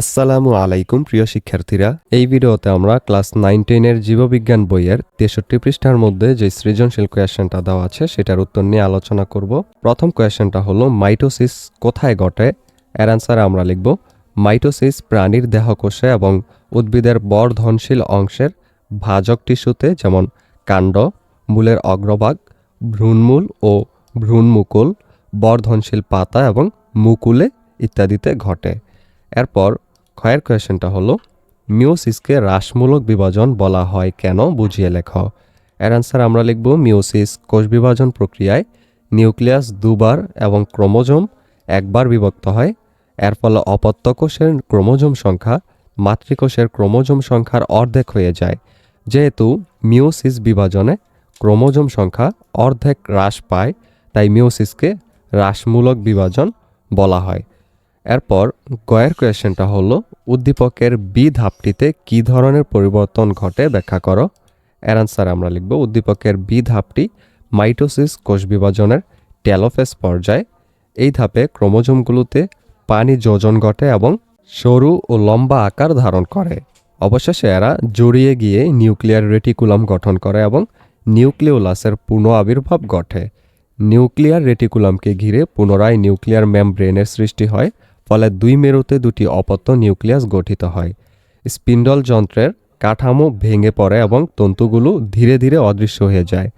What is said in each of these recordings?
আসসালামু আলাইকুম, প্রিয় শিক্ষার্থীরা। এই ভিডিওতে আমরা ক্লাস নাইন টেনের জীববিজ্ঞান বইয়ের তেষট্টি পৃষ্ঠার মধ্যে যে সৃজনশীল কোয়েশ্চেনটা দেওয়া আছে, সেটার উত্তর নিয়ে আলোচনা করব। প্রথম কোয়েশ্চেনটা হলো, মাইটোসিস কোথায় ঘটে? এর অ্যান্সারে আমরা লিখব, মাইটোসিস প্রাণীর দেহকোষে এবং উদ্ভিদের বর্ধনশীল অংশের ভাজক টিস্যুতে, যেমন কাণ্ড, মূলের অগ্রভাগ, ভ্রূণমূল ও ভ্রূণমুকুল, বর্ধনশীল পাতা এবং মুকুলে ইত্যাদিতে ঘটে। এরপর ক্ষয়ের কোয়েশ্চেনটা হলো, মিওসিসকে হ্রাসমূলক বিভাজন বলা হয় কেন বুঝিয়ে লেখ। এর অ্যান্সার আমরা লিখব, মিওসিস কোষ বিভাজন প্রক্রিয়ায় নিউক্লিয়াস দুবার এবং ক্রোমোজোম একবার বিভক্ত হয়। এর ফলে অপত্য কোষের ক্রোমোজোম সংখ্যা মাতৃকোষের ক্রোমোজোম সংখ্যার অর্ধেক হয়ে যায়। যেহেতু মিওসিস বিভাজনে ক্রোমোজোম সংখ্যা অর্ধেক হ্রাস পায়, তাই মিওসিসকে হ্রাসমূলক বিভাজন বলা হয়। এরপর গয়ের কোয়েশ্চেনটা হলো, উদ্দীপকের বি ধাপটিতে কী ধরনের পরিবর্তন ঘটে ব্যাখ্যা করো। এর আনসার আমরা লিখব, উদ্দীপকের বি ধাপটি মাইটোসিস কোষ বিভাজনের টেলোফেস পর্যায়ে। এই ধাপে ক্রোমোজোমগুলোতে পানি যোজন ঘটে এবং সরু ও লম্বা আকার ধারণ করে। অবশেষে এরা জড়িয়ে গিয়ে নিউক্লিয়ার রেটিকুলাম গঠন করে এবং নিউক্লিওলাসের পুনঃ আবির্ভাব ঘটে। নিউক্লিয়ার রেটিকুলামকে ঘিরে পুনরায় নিউক্লিয়ার মেমব্রেনের সৃষ্টি হয়। ফলে দুই মেরুতে দুটি অপত্য নিউক্লিয়াস গঠিত হয়। স্পিন্ডল যন্ত্রের কাঠামো ভেঙে পড়ে এবং তন্তুগুলো ধীরে ধীরে অদৃশ্য হয়ে যায়।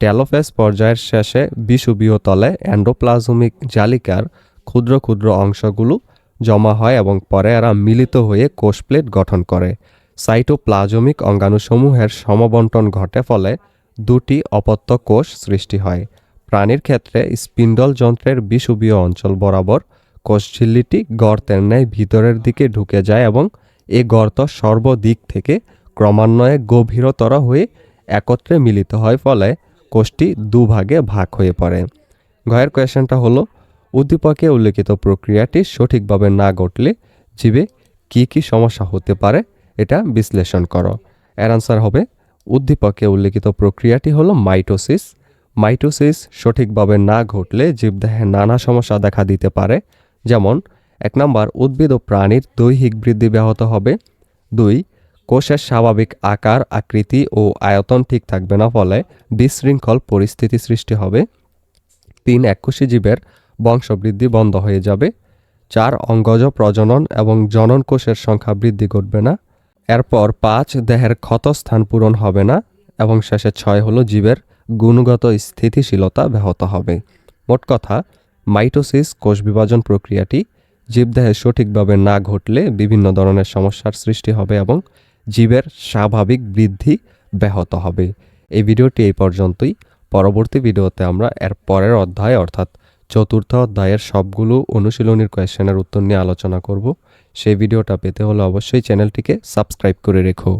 ট্যালোফেস পর্যায়ের শেষে বিষুবীয় তলে অ্যান্ডোপ্লাজমিক জালিকার ক্ষুদ্র ক্ষুদ্র অংশগুলো জমা হয় এবং পরে এরা মিলিত হয়ে কোষপ্লেট গঠন করে। সাইটোপ্লাজমিক অঙ্গাণুসমূহের সমবন্টন ঘটে ফলে দুটি অপত্য কোষ সৃষ্টি হয়। প্রাণীর ক্ষেত্রে স্পিন্ডল যন্ত্রের বিষুবীয় অঞ্চল বরাবর কোষঝিল্লিটি গর্তের ন্যায় ভিতরের দিকে ঢুকে যায় এবং এ গর্ত সর্বদিক থেকে ক্রমান্বয়ে গভীরতর হয়ে একত্রে মিলিত হয়, ফলে কোষটি দুভাগে ভাগ হয়ে পড়ে। ঘয়ের কোয়েশনটা হলো, উদ্দীপকে উল্লেখিত প্রক্রিয়াটি সঠিকভাবে না ঘটলে জীবে কি কি সমস্যা হতে পারে, এটা বিশ্লেষণ করো। এর আনসার হবে, উদ্দীপকে উল্লেখিত প্রক্রিয়াটি হলো মাইটোসিস। মাইটোসিস সঠিকভাবে না ঘটলে জীবদেহে নানা সমস্যা দেখা দিতে পারে যেমন, এক নম্বর, উদ্ভিদ ও প্রাণীর দৈহিক বৃদ্ধি ব্যাহত হবে। দুই, কোষের স্বাভাবিক আকার, আকৃতি ও আয়তন ঠিক থাকবে না ফলে বিশৃঙ্খল পরিস্থিতি সৃষ্টি হবে। তিন, এককোষী জীবের বংশবৃদ্ধি বন্ধ হয়ে যাবে। চার, অঙ্গজ প্রজনন এবং জনন কোষের সংখ্যা বৃদ্ধি ঘটবে না। এরপর পাঁচ, দেহের ক্ষতস্থান পূরণ হবে না এবং শেষে ছয় হলো জীবের গুণগত স্থিতিশীলতা ব্যাহত হবে। মোট কথা মাইটোসিস কোষ বিভাজন প্রক্রিয়াটি জীবদেহে সঠিকভাবে না ঘটলে বিভিন্ন ধরনের সমস্যার সৃষ্টি হবে এবং জীবের স্বাভাবিক বৃদ্ধি ব্যাহত হবে। এই ভিডিওটি এই পর্যন্তই। পরবর্তী ভিডিওতে আমরা এর পরের অধ্যায় অর্থাৎ চতুর্থ অধ্যায়ের সবগুলো অনুশীলনীর কোয়েশ্চেনের উত্তর নিয়ে আলোচনা করব। সেই ভিডিওটা পেতে হলে অবশ্যই চ্যানেলটিকে সাবস্ক্রাইব করে রেখো।